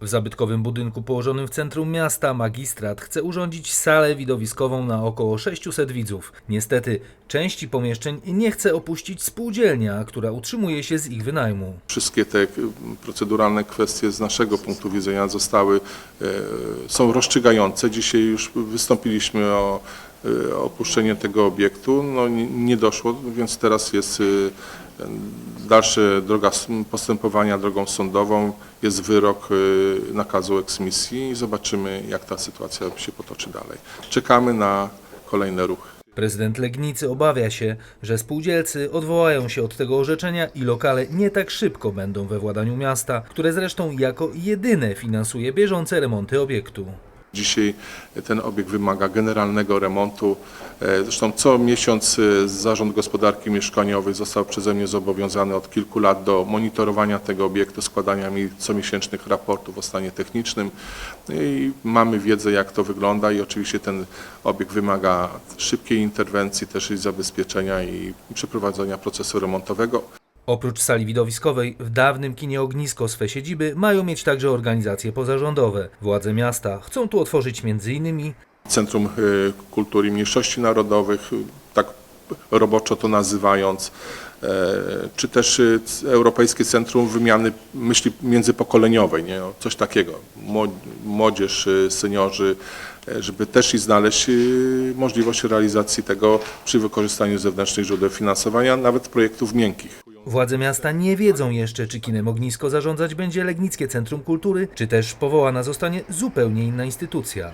W zabytkowym budynku położonym w centrum miasta magistrat chce urządzić salę widowiskową na około 600 widzów. Niestety, części pomieszczeń nie chce opuścić spółdzielnia, która utrzymuje się z ich wynajmu. Wszystkie te proceduralne kwestie z naszego punktu widzenia zostały, e, są rozstrzygające. Dzisiaj już wystąpiliśmy o opuszczenie tego obiektu. No, nie, doszło, więc teraz jest e, dalsza droga postępowania drogą sądową. Jest wyrok e, nakazu eksmisji i zobaczymy, jak ta sytuacja się potoczy dalej. Czekamy na kolejne ruchy. Prezydent Legnicy obawia się, że spółdzielcy odwołają się od tego orzeczenia i lokale nie tak szybko będą we władaniu miasta, które zresztą jako jedyne finansuje bieżące remonty obiektu. Dzisiaj ten obiekt wymaga generalnego remontu. E, Zresztą co miesiąc e, Zarząd Gospodarki Mieszkaniowej został przeze mnie zobowiązany od kilku lat do monitorowania tego obiektu, składania mi comiesięcznych raportów o stanie technicznym i mamy wiedzę jak to wygląda i oczywiście ten obiekt wymaga szybkiej interwencji, też i zabezpieczenia i przeprowadzenia procesu remontowego. Oprócz sali widowiskowej, w dawnym kinie Ognisko swe siedziby mają mieć także organizacje pozarządowe. Władze miasta chcą tu otworzyć m.in. Centrum e, Kultury Mniejszości Narodowych, e, tak roboczo to nazywając, e, czy też c- Europejskie Centrum Wymiany Myśli Międzypokoleniowej, nie? Coś takiego. Mło- Młodzież, seniorzy, e, żeby też i znaleźć możliwość realizacji tego przy wykorzystaniu zewnętrznych źródeł finansowania, nawet projektów miękkich. Władze miasta nie wiedzą jeszcze, czy kinem Ognisko zarządzać będzie Legnickie Centrum Kultury, czy też powołana zostanie zupełnie inna instytucja.